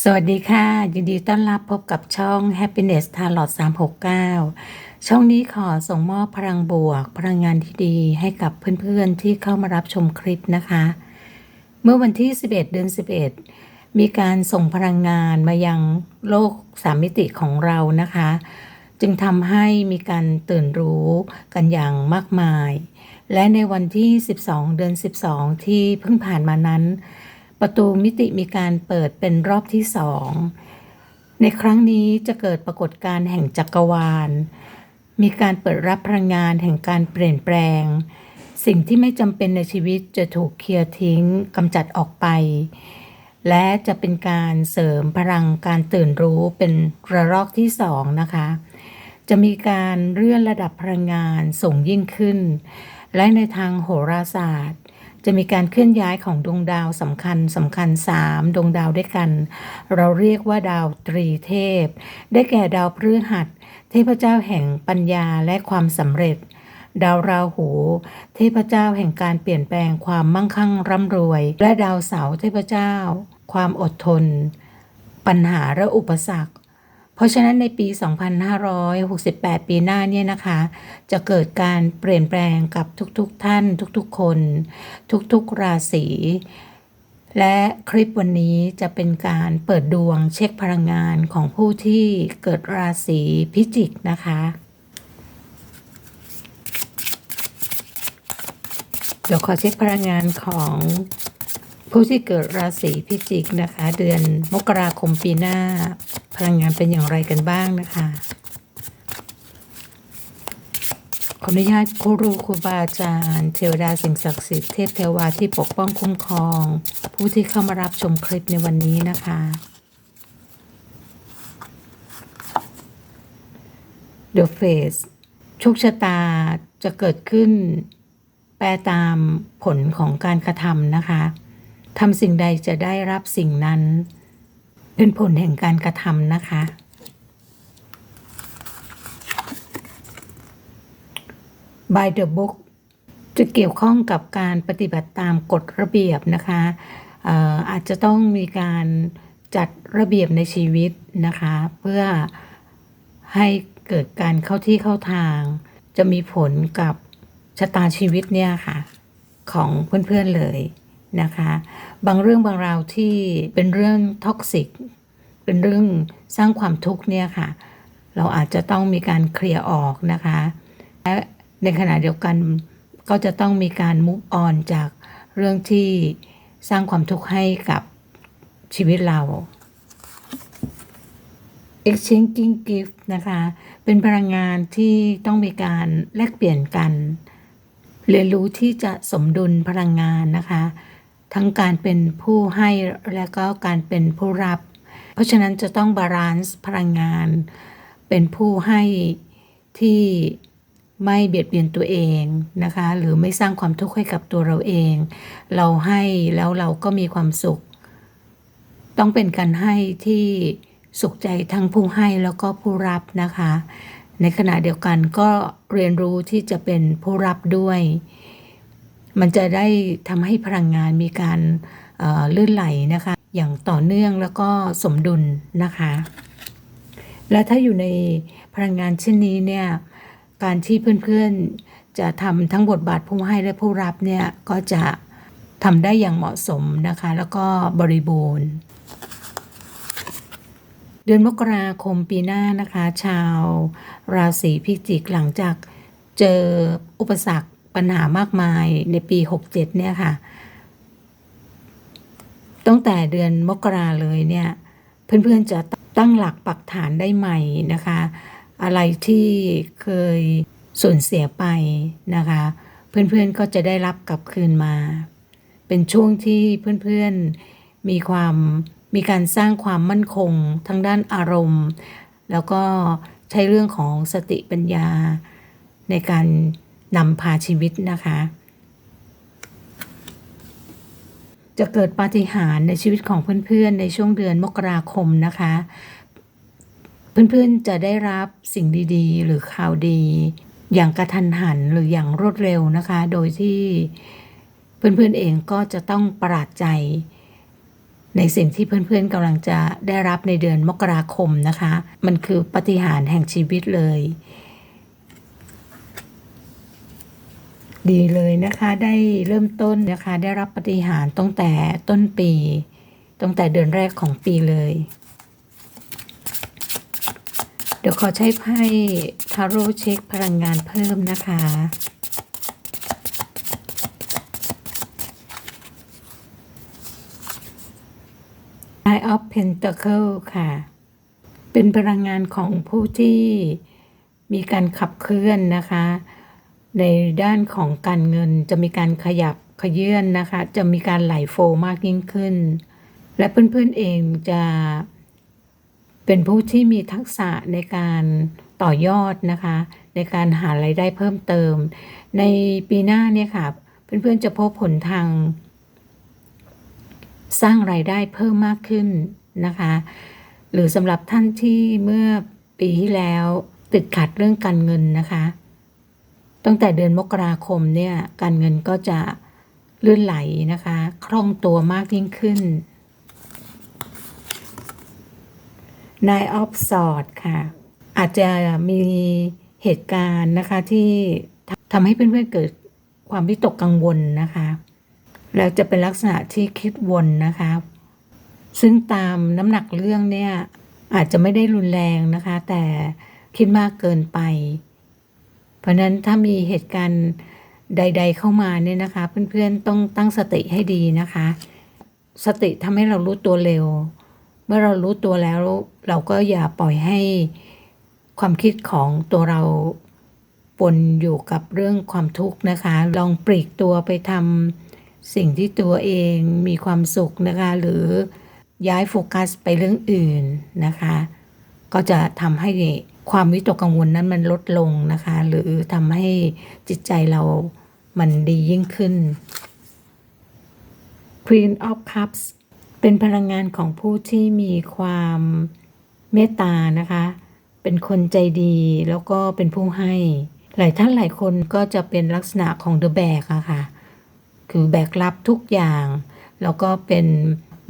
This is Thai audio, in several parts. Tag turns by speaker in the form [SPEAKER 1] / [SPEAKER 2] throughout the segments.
[SPEAKER 1] สวัสดีค่ะ ยินดีต้อนรับพบกับช่อง Happiness t a l o t 369 ช่องนี้ขอส่งมอบพลังบวก พลังงานที่ดีให้กับเพื่อนๆที่เข้ามารับชมคลิปนะคะ เมื่อวันที่ 11 เดือน 11 มีการส่งพลังงานมายังโลกสามมิติของเรานะคะ จึงทำให้มีการตื่นรู้กันอย่างมากมาย และในวันที่ 12 เดือน 12 ที่เพิ่งผ่านมานั้น ประตูมิติมีการเปิดเป็นรอบที่สอง ในครั้งนี้จะเกิดปรากฏการณ์แห่งจักรวาล มีการเปิดรับพลังงานแห่งการเปลี่ยนแปลง สิ่งที่ไม่จำเป็นในชีวิตจะถูกเคลียร์ทิ้งกำจัดออกไป และจะเป็นการเสริมพลังการตื่นรู้เป็นระลอกที่สองนะคะ จะมีการเลื่อนระดับพลังงานสูงยิ่งขึ้น และในทางโหราศาสตร์ จะมีการเคลื่อนย้ายของดวงดาวสำคัญสำคัญสามดวงดาวด้วยกัน เราเรียกว่าดาวตรีเทพ ได้แก่ดาวพฤหัส เทพเจ้าแห่งปัญญาและความสำเร็จ ดาวราหู เทพเจ้าแห่งการเปลี่ยนแปลงความมั่งคั่งร่ำรวย และดาวเสาร์เทพเจ้า ความอดทน ปัญหาและอุปสรรค เพราะฉะนั้นในปี 2568 ปีหน้าเนี่ยนะคะ จะเกิดการเปลี่ยนแปลงกับทุกๆทท่าน ทุกๆคน ทุกๆราศีและคลิปวันนี้จะเป็นการเปิดดวงเช็คพลังงานของผู้ที่เกิดราศีพิจิกนะคะ เดี๋ยวขอเช็คพลังงานของผู้ที่เกิดราศีพิจิกนะคะ เดือนมกราคมปีหน้า พลังงานเป็นอย่างไรกันบ้างนะคะขออนุญาตครูรูครูบาอาจารย์ เทวดาสิ่งศักดิ์สิทธิ์เทพเทวาที่ปกป้องคุ้มครอง ผู้ที่เข้ามารับชมคลิปในวันนี้นะคะ The Face โชคชะตาจะเกิดขึ้น แปลตามผลของการกระทำนะคะทำสิ่งใดจะได้รับสิ่งนั้น เป็นผลแห่งการกระทำนะคะ by the book จะเกี่ยวข้องกับการปฏิบัติตามกฎระเบียบนะคะเอ่ออาจจะต้องมีการจัดระเบียบในชีวิตนะคะ เพื่อให้เกิดการเข้าที่เข้าทาง จะมีผลกับชะตาชีวิตเนี่ยค่ะ ของเพื่อนๆเลย นะคะ บางเรื่องบางราวที่เป็นเรื่องท็อกซิกเป็นเรื่องสร้างความทุกข์เนี่ยค่ะ เราอาจจะต้องมีการเคลียร์ออกนะคะและในขณะเดียวกันก็จะต้องมีการมุ v ออนจากเรื่องที่สร้างความทุกข์ให้กับชีวิตเรา exchanging gift นะคะ เป็นพลังงานที่ต้องมีการแลกเปลี่ยนกัน เรียนรู้ที่จะสมดุลพลังงานนะคะ ทั้งการเป็นผู้ให้และก็การเป็นผู้รับ เพราะฉะนั้นจะต้องบาลานซ์พลังงาน เป็นผู้ให้ที่ไม่เบียดเบียนตัวเองนะคะ หรือไม่สร้างความทุกข์ให้กับตัวเราเอง เราให้แล้วเราก็มีความสุข ต้องเป็นการให้ที่สุขใจทั้งผู้ให้แล้วก็ผู้รับนะคะ ในขณะเดียวกันก็เรียนรู้ที่จะเป็นผู้รับด้วย มันจะได้ทำให้พลังงานมีการเลื่นไหลนะคะ อย่างต่อเนื่องแล้วก็สมดุลนะคะ และถ้าอยู่ในพลังงานเช่นนี้เนี่ยการที่เพื่อนๆจะทำทั้งบทบาทผู้ให้และผู้รับเนี่ยก็จะทำได้อย่างเหมาะสมนะคะ แล้วก็บริบูรณ์ เดือนมกราคมปีหน้านะคะ ชาวราศีพิจิกหลังจากเจออุปสรรค ปัญหามากมายในปี 67 เนี่ยค่ะ ตั้งแต่เดือนมกราเลยเนี่ย เพื่อนๆจะตั้งหลักปักฐานได้ใหม่นะคะ อะไรที่เคยสูญเสียไปนะคะ เพื่อนๆก็จะได้รับกลับคืนมา เป็นช่วงที่เพื่อนๆมีความมีการสร้างความมั่นคงทั้งด้านอารมณ์ แล้วก็ใช้เรื่องของสติปัญญาในการ นำพาชีวิตนะคะ จะเกิดปาฏิหาริย์ในชีวิตของเพื่อนๆ ในช่วงเดือนมกราคมนะคะ เพื่อนๆจะได้รับสิ่งดีๆ หรือข่าวดี อย่างกระทันหันหรืออย่างรวดเร็วนะคะ โดยที่เพื่อนๆเองก็จะต้องประหลาดใจ ในสิ่งที่เพื่อนๆกำลังจะได้รับในเดือนมกราคมนะคะ มันคือปาฏิหารย์แห่งชีวิตเลย ดีเลยนะคะได้เริ่มต้นนะคะได้รับปฏิหารตั้งแต่ต้นปีตั้งแต่เดือนแรกของปีเลย เดี๋ยวขอใช้ไพ่ทาโร่เช็คพลังงานเพิ่มนะคะ Nine of Pentacle ค่ะ เป็นพลังงานของผู้ที่มีการขับเคลื่อนนะคะ ในด้านของการเงินจะมีการขยับขยื่นนะคะ จะมีการไหลโฟมากยิ่งขึ้น และเพื่อนๆเองจะเป็นผู้ที่มีทักษะในการต่อยอดนะคะ ในการหารายได้เพิ่มเติม ในปีหน้าเนี่ยค่ะ เพื่อนๆจะพบผลทาง สร้างรายได้เพิ่มมากขึ้นนะคะ หรือสำหรับท่านที่เมื่อปีที่แล้วติดขัดเรื่องการเงินนะคะ ตั้งแต่เดือนมกราคมเนี่ยการเงินก็จะลื่นไหลนะคะ คล่องตัวมากยิ่งขึ้น Nine of Swords ค่ะ อาจจะมีเหตุการณ์นะคะที่ทำให้เพื่อนๆเกิดความวิตกกังวลนะคะ แล้วจะเป็นลักษณะที่คิดวนนะคะ ซึ่งตามน้ำหนักเรื่องเนี่ยอาจจะไม่ได้รุนแรงนะคะ แต่คิดมากเกินไป เพราะนั้นถ้ามีเหตุการณ์ใด ๆ เข้ามาเนี่ยนะคะ เพื่อนๆต้องตั้งสติให้ดีนะคะ สติทำให้เรารู้ตัวเร็ว เมื่อเรารู้ตัวแล้ว เราก็อย่าปล่อยให้ความคิดของตัวเราปนอยู่กับเรื่องความทุกข์นะคะ ลองปลีกตัวไปทำสิ่งที่ตัวเองมีความสุขนะคะ หรือย้ายโฟกัสไปเรื่องอื่นนะคะ ก็จะทำให้ ความวิตกกังวลนั้นมันลดลงนะคะ หรือทำให้จิตใจเรามันดียิ่งขึ้น Queen of Cups เป็นพลังงานของผู้ที่มีความเมตตานะคะ เป็นคนใจดีแล้วก็เป็นผู้ให้ หลายท่านหลายคนก็จะเป็นลักษณะของ The Bag อะค่ะ คือแบกรับทุกอย่าง แล้วก็เป็น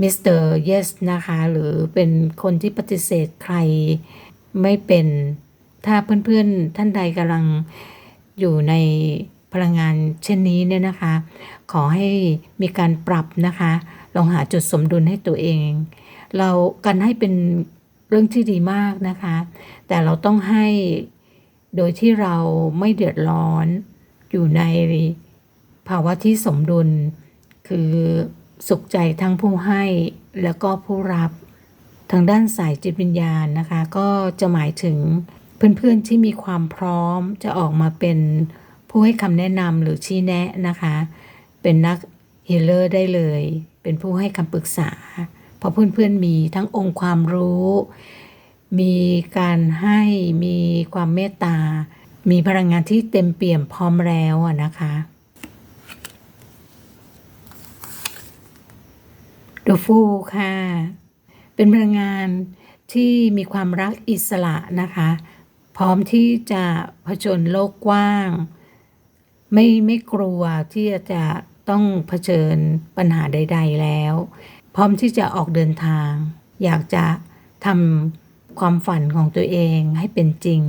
[SPEAKER 1] มิสเตอร์เยสนะคะ หรือเป็นคนที่ปฏิเสธใคร ไม่เป็นถ้าเพื่อนๆท่านใดกำลังอยู่ในพลังงานเช่นนี้เนี่ยนะคะ ขอให้มีการปรับนะคะ ลองหาจุดสมดุลให้ตัวเอง เรากันให้เป็นเรื่องที่ดีมากนะคะ แต่เราต้องให้โดยที่เราไม่เดือดร้อนอยู่ในภาวะที่สมดุล คือสุขใจทั้งผู้ให้แล้วก็ผู้รับ ทางด้านสายจิตวิญญาณนะคะ ก็จะหมายถึงเพื่อนๆที่มีความพร้อมจะออกมาเป็นผู้ให้คำแนะนำหรือชี้แนะนะคะ เป็นนักฮีลเลอร์ได้เลย เป็นผู้ให้คำปรึกษา เพราะเพื่อนๆมีทั้งองค์ความรู้ มีการให้มีความเมตตา มีพลังงานที่เต็มเปี่ยมพร้อมแล้วนะคะ The Fool ค่ะ เป็นพลังงานที่มีความรักอิสระนะคะ พร้อมที่จะผจญโลกกว้าง ไม่ไม่กลัวที่จะต้องเผชิญปัญหาใด ๆ แล้ว พร้อมที่จะออกเดินทาง อยากจะทำความฝันของตัวเองให้เป็นจริง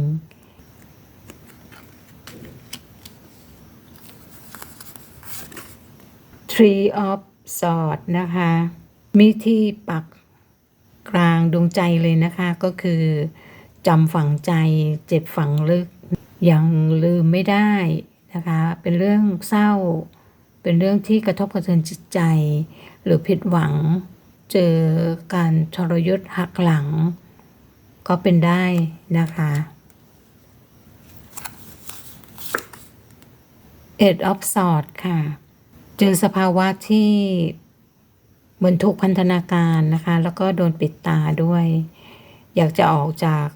[SPEAKER 1] Tree of Swords นะคะ มีที่ปัก กลางดวงใจเลยนะคะก็คือจำฝังใจเจ็บฝังลึกยังลืมไม่ได้นะคะ เป็นเรื่องเศร้า เป็นเรื่องที่กระทบกระเทือนจิตใจ หรือผิดหวัง เจอการทรยศหักหลัง ก็เป็นได้นะคะ Eight of s w o r d ค่ะ เจอสภาวะที่ เหมือนถูกพันธนาการนะคะ แล้วก็โดนปิดตาด้วย อยากจะออกจาก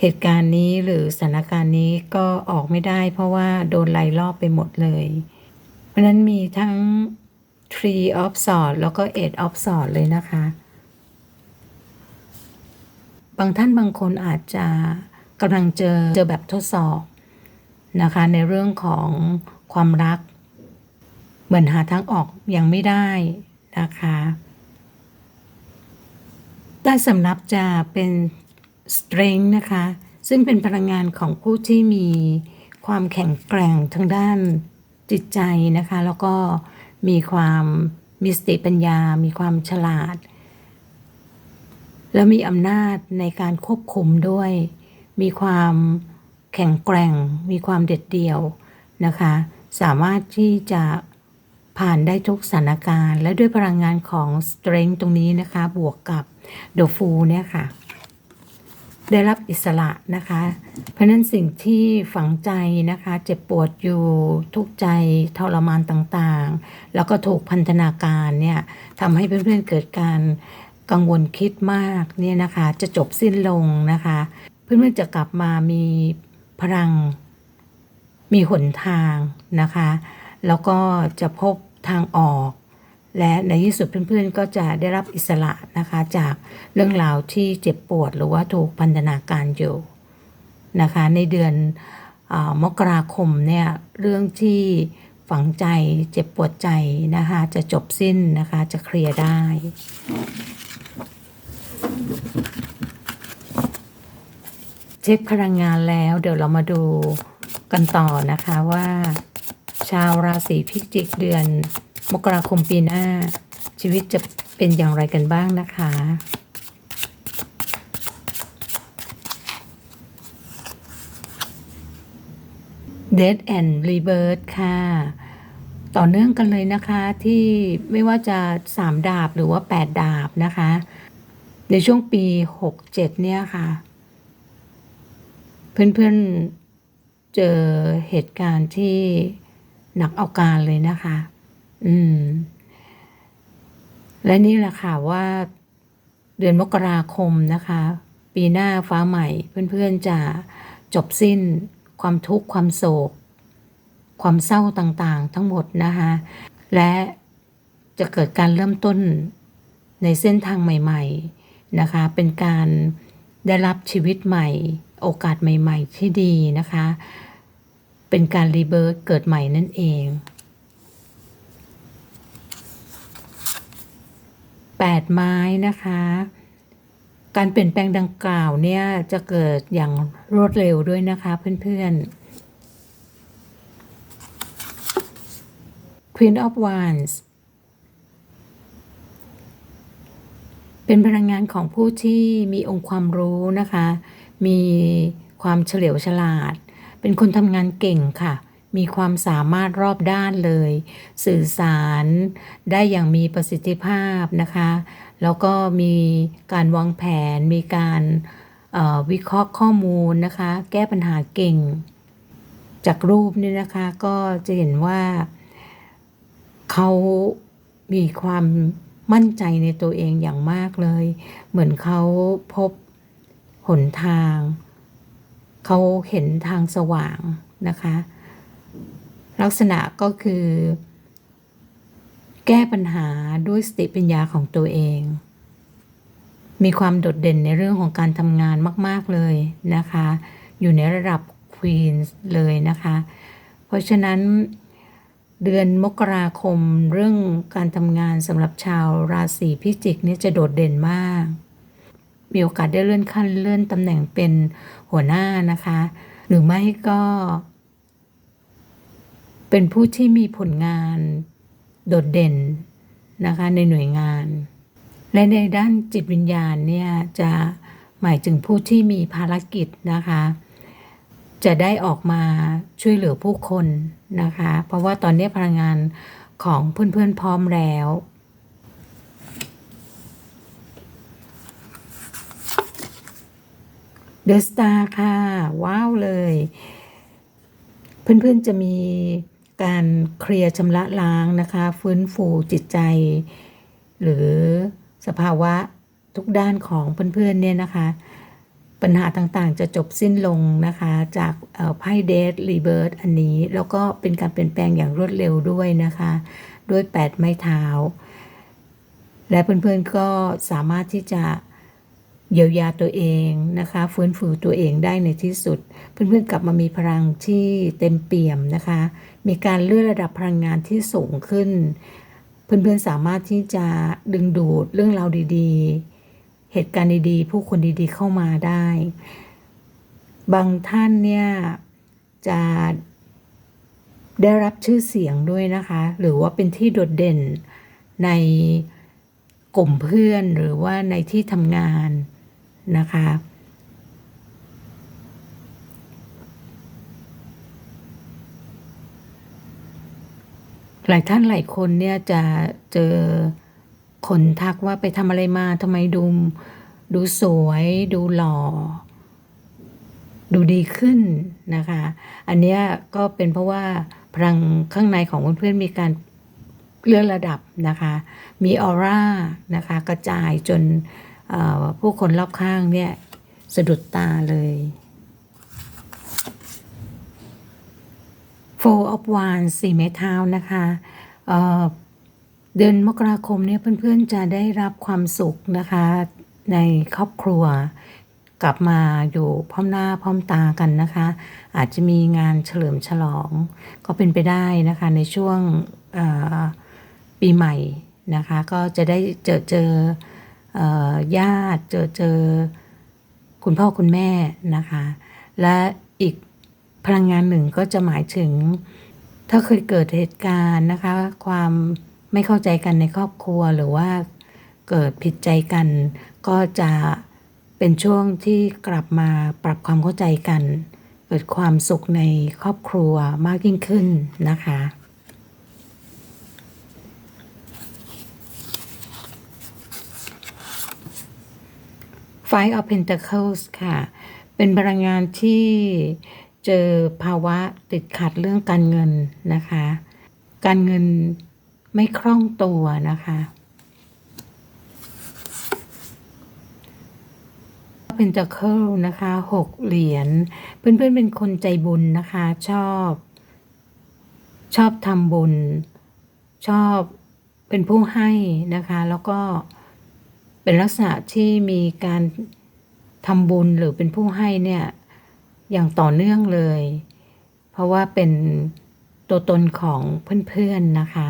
[SPEAKER 1] เหตุการณ์นี้หรือสถานการณ์นี้ก็ออกไม่ได้ เพราะว่าโดนไล่รอบไปหมดเลย เพราะนั้นมีทั้ง Tree of Swords แล้วก็ Eight of Swords เลยนะคะ บางท่านบางคนอาจจะกำลังเจอเจอแบบทดสอบนะคะ ในเรื่องของความรัก เหมือนหาทางออกยังไม่ได้ นะคะใต้สำรับจะเป็น strength นะคะ ซึ่งเป็นพลังงานของผู้ที่มีความแข็งแกร่งทางด้านจิตใจนะคะ แล้วก็มีความมีสติปัญญา มีความฉลาด แล้วมีอำนาจในการควบคุมด้วย มีความแข็งแกร่ง มีความเด็ดเดี่ยวนะคะ สามารถที่จะ ผ่านได้ทุกสถานการณ์ และด้วยพลังงานของ strength ตรงนี้นะคะ บวกกับ the fool เนี่ยค่ะ ได้รับอิสระนะคะ เพราะนั้นสิ่งที่ฝังใจนะคะ เจ็บปวดอยู่ทุกใจทรมานต่างๆ แล้วก็ถูกพันธนาการเนี่ยทำให้เพื่อนๆเกิดการกังวลคิดมากเนี่ยนะคะ จะจบสิ้นลงนะคะ เพื่อนๆจะกลับมามีพลังมีหนทางนะคะ แล้วก็จะพบทางออก และในที่สุดเพื่อนๆ ก็จะได้รับอิสระนะคะจากเรื่องราวที่เจ็บปวดหรือว่าถูกพันธนาการอยู่นะคะในเดือนอมกราคมเนี่ยเรื่องที่ฝังใจเจ็บปวดใจนะคะจะจบสิ้นนะคะจะเคลียร์ได้ เช็คพลังงานแล้วเดี๋ยวเรามาดูกันต่อนะคะว่า ชาวราศีพิจิกเดือน มกราคมปีหน้า ชีวิตจะเป็นอย่างไรกันบ้างนะคะ Death and Rebirth ค่ะ ต่อเนื่องกันเลยนะคะที่ไม่ว่าจะ 3 ดาบหรือว่า 8 ดาบนะคะ ในช่วงปี 67 เนี่ยค่ะ เพื่อนๆเจอเหตุการณ์ที่ หนักเอาการเลยนะคะ อืม และนี่แหละค่ะว่า เดือนมกราคมนะคะ ปีหน้าฟ้าใหม่ เพื่อนๆจะจบสิ้น ความทุกข์ความโศก ความเศร้าต่างๆ ทั้งหมดนะคะ และจะเกิดการเริ่มต้นในเส้นทางใหม่ ๆนะคะ เป็นการได้รับชีวิตใหม่ โอกาสใหม่ ๆ ที่ดีนะคะ เป็นการรีเบิร์ตเกิดใหม่นั่นเอง8ไม้นะคะ การเปลี่ยนแปลงดังกล่าวเนี่ยจะเกิดอย่างรวดเร็วด้วยนะคะเพื่อนๆ Queen of Wands เป็นพลังงานของผู้ที่มีองค์ความรู้นะคะ มีความเฉลียวฉลาด เป็นคนทำงานเก่งค่ะ มีความสามารถรอบด้านเลย สื่อสารได้อย่างมีประสิทธิภาพนะคะ แล้วก็มีการวางแผน มีการวิเคราะห์ข้อมูลนะคะ แก้ปัญหาเก่ง จากรูปนี่นะคะก็จะเห็นว่าเขามีความมั่นใจในตัวเองอย่างมากเลย เหมือนเขาพบหนทาง เขาเห็นทางสว่างนะคะ ลักษณะก็คือ แก้ปัญหาด้วยสติปัญญาของตัวเอง มีความโดดเด่นในเรื่องของการทำงานมาก ๆ เลยนะคะ อยู่ในระดับควีนเลยนะคะ เพราะฉะนั้นเดือนมกราคมเรื่องการทำงานสำหรับชาวราศีพิจิกเนี่ยจะโดดเด่นมาก มีโอกาสได้เลื่อนขั้นเลื่อนตำแหน่งเป็นหัวหน้านะคะ หรือไม่ก็ เป็นผู้ที่มีผลงานโดดเด่นนะคะในหน่วยงาน และในด้านจิตวิญญาณเนี่ยจะหมายถึงผู้ที่มีภารกิจนะคะ จะได้ออกมาช่วยเหลือผู้คนนะคะ เพราะว่าตอนนี้พลังงานของเพื่อนๆพร้อมแล้ว เดอะสตาร์ค่ะ ว้าวเลย เพื่อนๆจะมีการเคลียร์ชำระล้างนะคะ ฟื้นฟูจิตใจ หรือสภาวะทุกด้านของเพื่อนๆเนี่ยนะคะ ปัญหาต่างๆจะจบสิ้นลงนะคะ จากไพ่เดทรีเบิร์ตอันนี้ แล้วก็เป็นการเปลี่ยนแปลงอย่างรวดเร็วด้วยนะคะ ด้วย8ไม้เท้า และเพื่อนๆก็สามารถที่จะ เยียวยาตัวเองนะคะ ฟื้นฟูตัวเองได้ในที่สุด เพื่อนๆกลับมามีพลังที่เต็มเปี่ยมนะคะ มีการเลื่อนระดับพลังงานที่สูงขึ้น เพื่อนๆสามารถที่จะดึงดูดเรื่องราวดีๆ เหตุการณ์ดีๆ ผู้คนดีๆเข้ามาได้ บางท่านเนี่ยจะได้รับชื่อเสียงด้วยนะคะ หรือว่าเป็นที่โดดเด่นในกลุ่มเพื่อนหรือว่าในที่ทำงาน นะคะ หลายท่านหลายคนเนี่ยจะเจอคนทักว่าไปทำอะไรมาทำไมดูดูสวยดูหล่อ ดูดีขึ้นนะคะ อันนี้ก็เป็นเพราะว่าพลังข้างในของเพื่อนๆมีการเลื่อนระดับนะคะ มีออร่านะคะ กระจายจน ผู้คนรอบข้างเนี่ยสะดุดตาเลย Four of Wands สี่ไม้เท้านะคะเเดือนมกราคมเนี่ยเพื่อนๆจะได้รับความสุขนะคะในครอบครัวกลับมาอยู่พร้อมหน้าพร้อมตากันนะคะ อาจจะมีงานเฉลิมฉลองก็เป็นไปได้นะคะในช่วงปีใหม่นะคะ ก็จะได้เจอเจอ ญาติเจอเจอคุณพ่อคุณแม่นะคะ และอีกพลังงานหนึ่งก็จะหมายถึง ถ้าเคยเกิดเหตุการณ์นะคะ ความไม่เข้าใจกันในครอบครัวหรือว่าเกิดผิดใจกัน ก็จะเป็นช่วงที่กลับมาปรับความเข้าใจกัน เกิดความสุขในครอบครัวมากยิ่งขึ้นนะคะ Five of Pentacles ค่ะ เป็นพลังงานที่เจอภาวะติดขัดเรื่องการเงินนะคะ การเงินไม่คล่องตัวนะคะเป็นตะเคิลนะคะหกเหรียญ เพื่อนๆเป็นคนใจบุญนะคะ ชอบ ชอบทำบุญ ชอบเป็นผู้ให้นะคะ แล้วก็ เป็นลักษณะที่มีการทำบุญหรือเป็นผู้ให้เนี่ยอย่างต่อเนื่องเลย เพราะว่าเป็นตัวตนของเพื่อนๆนะคะ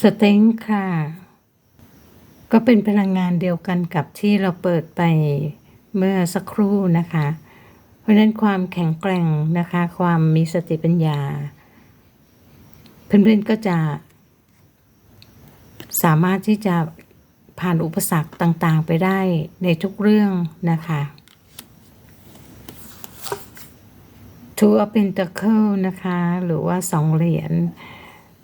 [SPEAKER 1] สเต็งค่ะ ก็เป็นพลังงานเดียวกันกับที่เราเปิดไปเมื่อสักครู่นะคะ เพราะฉะนั้นความแข็งแกร่งนะคะ ความมีสติปัญญา เพื่อนๆก็จะ สามารถที่จะ ผ่านอุปสรรคต่างๆ ไปได้ในทุกเรื่องนะคะ Two of Pentacle นะคะ หรือว่าสองเหรียญ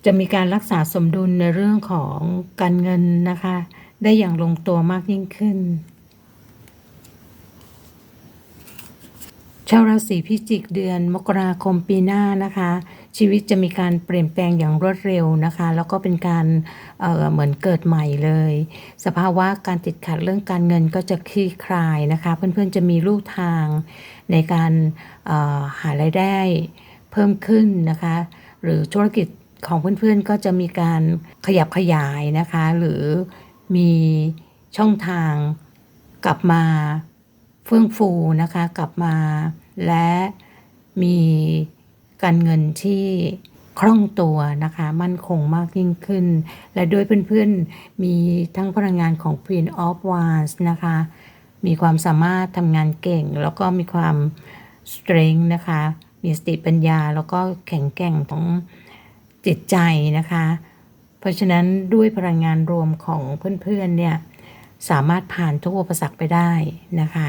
[SPEAKER 1] จะมีการรักษาสมดุลในเรื่องของการเงินนะคะ ได้อย่างลงตัวมากยิ่งขึ้น ชาวราศีพิจิกเดือนมกราคมปีหน้านะคะ ชีวิตจะมีการเปลี่ยนแปลงอย่างรวดเร็วนะคะ แล้วก็เป็นการเเหมือนเกิดใหม่เลย สภาวะการติดขัดเรื่องการเงินก็จะคลี่คลายนะคะ เพื่อนๆจะมีลู่ทางในการหารายได้เพิ่มขึ้นนะคะ หรือธุรกิจของเพื่อนๆก็จะมีการขยับขยายนะคะ หรือมีช่องทางกลับมาเฟื่องฟูนะคะ กลับมาและมี การเงินที่คล่องตัวนะคะ มั่นคงมากยิ่งขึ้น และด้วยเพื่อนๆ มีทั้งพลังงานของ Queen of Wands นะคะ มีความสามารถทำงานเก่ง แล้วก็มีความ strength นะคะ มีสติปัญญาแล้วก็แข็งแกร่งของจิตใจนะคะ เพราะฉะนั้นด้วยพลังงานรวมของเพื่อนๆ เนี่ย สามารถผ่านทุกอุปสรรคไปได้นะคะ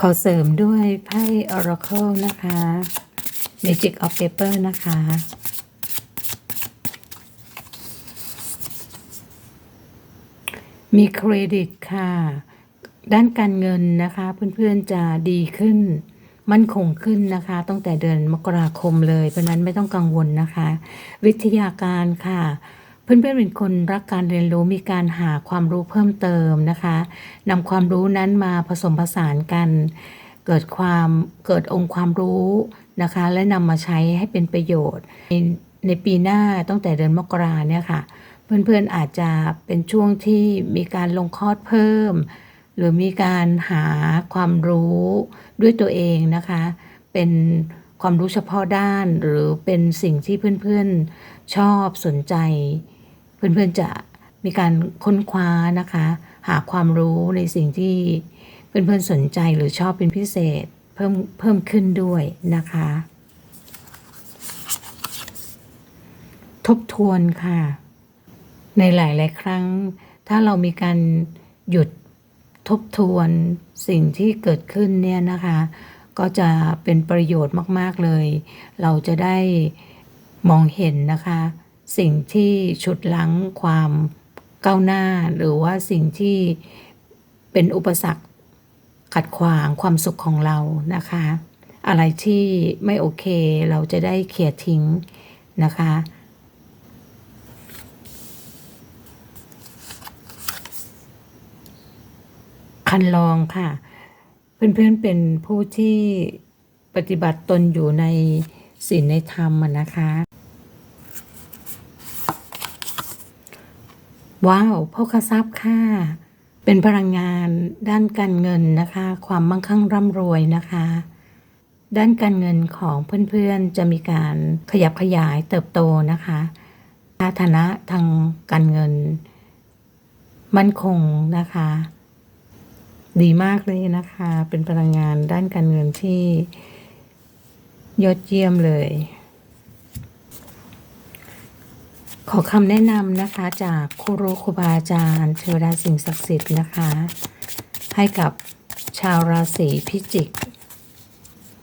[SPEAKER 1] ขอเสริมด้วยไพ่ Oracle นะคะ Magic of Paper นะคะ มีเครดิตค่ะ ด้านการเงินนะคะ เพื่อนๆจะดีขึ้น มั่นคงขึ้นนะคะ ตั้งแต่เดือนมกราคมเลย เพราะนั้นไม่ต้องกังวลนะคะ วิทยาการค่ะ เพื่อนๆเป็นคนรักการเรียนรู้มีการหาความรู้เพิ่มเติมนะคะนำความรู้นั้นมาผสมผสานกัน เกิดความเกิดองค์ความรู้นะคะ และนำมาใช้ให้เป็นประโยชน์ ในในปีหน้าตั้งแต่เดือนมกราเนี่ยค่ะ เพื่อนๆอาจจะเป็นช่วงที่มีการลงคอร์สเพิ่ม หรือมีการหาความรู้ด้วยตัวเองนะคะ เป็นความรู้เฉพาะด้านหรือเป็นสิ่งที่เพื่อนๆชอบสนใจ เพื่อนๆจะมีการค้นคว้านะคะ หาความรู้ในสิ่งที่เพื่อนๆสนใจหรือชอบเป็นพิเศษเพิ่มเพิ่มขึ้นด้วยนะคะ ทบทวนค่ะ ในหลาย ๆ ครั้ง ถ้าเรามีการหยุดทบทวนสิ่งที่เกิดขึ้นเนี่ยนะคะ ก็จะเป็นประโยชน์มาก ๆ เลย เราจะได้มองเห็นนะคะ สิ่งที่ฉุดลั้งความก้าวหน้า หรือว่าสิ่งที่เป็นอุปสรรคขัดขวางความสุขของเรานะคะ อะไรที่ไม่โอเคเราจะได้เคลียร์ทิ้งนะคะคันลองค่ะ เพื่อนๆเป็นผู้ที่ปฏิบัติตนอยู่ในศีลในธรรมนะคะ ว้าวพ่อกทรัพย์ค่ะ เป็นพลังงานด้านการเงินนะคะ ความมั่งคั่งร่ำรวยนะคะ ด้านการเงินของเพื่อนๆจะมีการขยับขยายเติบโตนะคะฐานะทางการเงิน มั่นคงนะคะ ดีมากเลยนะคะ เป็นพลังงานด้านการเงินที่ยอดเยี่ยมเลย ขอคำแนะนำนะคะจากครูรูครูบาอาจารย์เทวดาสิ่งศักดิ์สิทธิ์นะคะ ให้กับชาวราศีพิจิก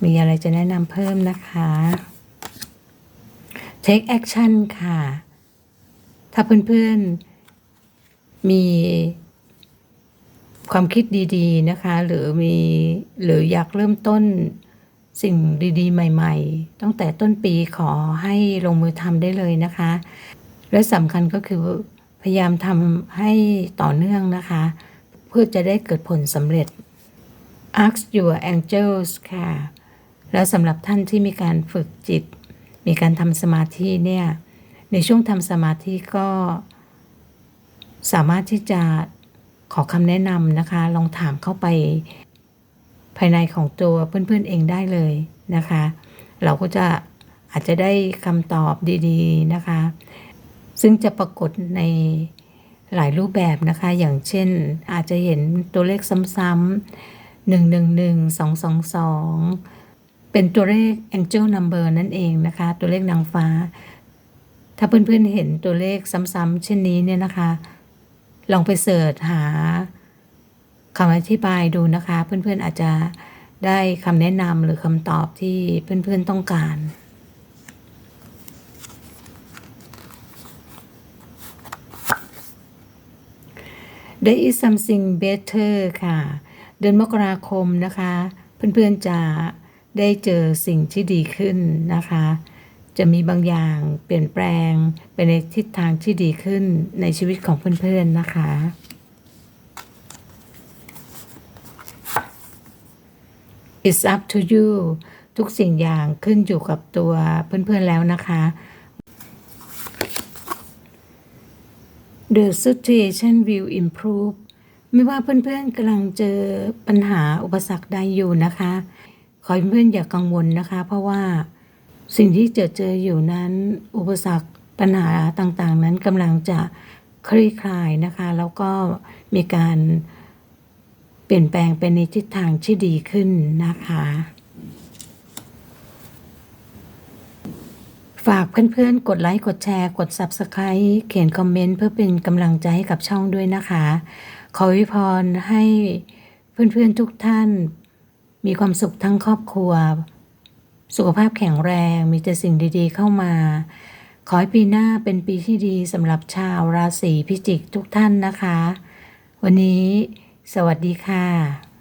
[SPEAKER 1] มีอะไรจะแนะนำเพิ่มนะคะ take action ค่ะ ถ้าเพื่อนๆ มีความคิดดีๆนะคะ หรือมีหรืออยากเริ่มต้นสิ่งดีๆ ใหม่ ๆ ตั้งแต่ต้นปีขอให้ลงมือทำได้เลยนะคะ และสำคัญก็คือพยายามทำให้ต่อเนื่องนะคะ เพื่อจะได้เกิดผลสำเร็จ ask your angels ค่ะ แล้วสำหรับท่านที่มีการฝึกจิต มีการทำสมาธิเนี่ย ในช่วงทำสมาธิก็ สามารถที่จะขอคำแนะนำนะคะ ลองถามเข้าไป ภายในของตัวเพื่อนๆเองได้เลยนะคะ เราก็จะอาจจะได้คำตอบดี ๆ นะคะ ซึ่งจะปรากฏในหลายรูปแบบนะคะ อย่างเช่นอาจจะเห็นตัวเลขซ้ำๆหนึ่งหนึ่งหนึ่งสองสองสองเป็นตัวเลข angel number นั่นเองนะคะ ตัวเลขนางฟ้า ถ้าเพื่อนๆเห็นตัวเลขซ้ำๆ เช่นนี้เนี่ยนะคะ ลองไปเสิร์ชหาคำอธิบายดูนะคะ เพื่อนๆอาจจะได้คำแนะนำหรือคำตอบที่เพื่อนๆต้องการ There is something better ค่ะ เดือนมกราคมนะคะ เพื่อนๆจะได้เจอสิ่งที่ดีขึ้นนะคะ จะมีบางอย่างเปลี่ยนแปลงไปในทิศทางที่ดีขึ้นในชีวิตของเพื่อนๆนะคะ It's up to you ทุกสิ่งอย่างขึ้นอยู่กับตัวเพื่อนๆแล้วนะคะ The situation will improve ไม่ว่าเพื่อนๆกำลังเจอปัญหาอุปสรรคใดอยู่นะคะ ขอให้เพื่อนอย่ากกังวลนะคะ เพราะว่าสิ่งที่เจอเจออยู่นั้น อุปสรรคปัญหาต่างๆ นั้นกำลังจะคลี่คลายนะคะ แล้วก็มีการเปลี่ยนแปลงไปในทิศทางที่ดีขึ้นนะคะ ฝากเพื่อนๆ กดไลค์ กดแชร์ กด Subscribe เขียนคอมเมนต์เพื่อเป็นกำลังใจให้กับช่องด้วยนะคะ ขออวยพรให้เพื่อนๆทุกท่าน มีความสุขทั้งครอบครัว สุขภาพแข็งแรง มีแต่สิ่งดีๆเข้ามา ขอให้ปีหน้าเป็นปีที่ดีสำหรับชาวราศีพิจิกทุกท่านนะคะ วันนี้ สวัสดีค่ะ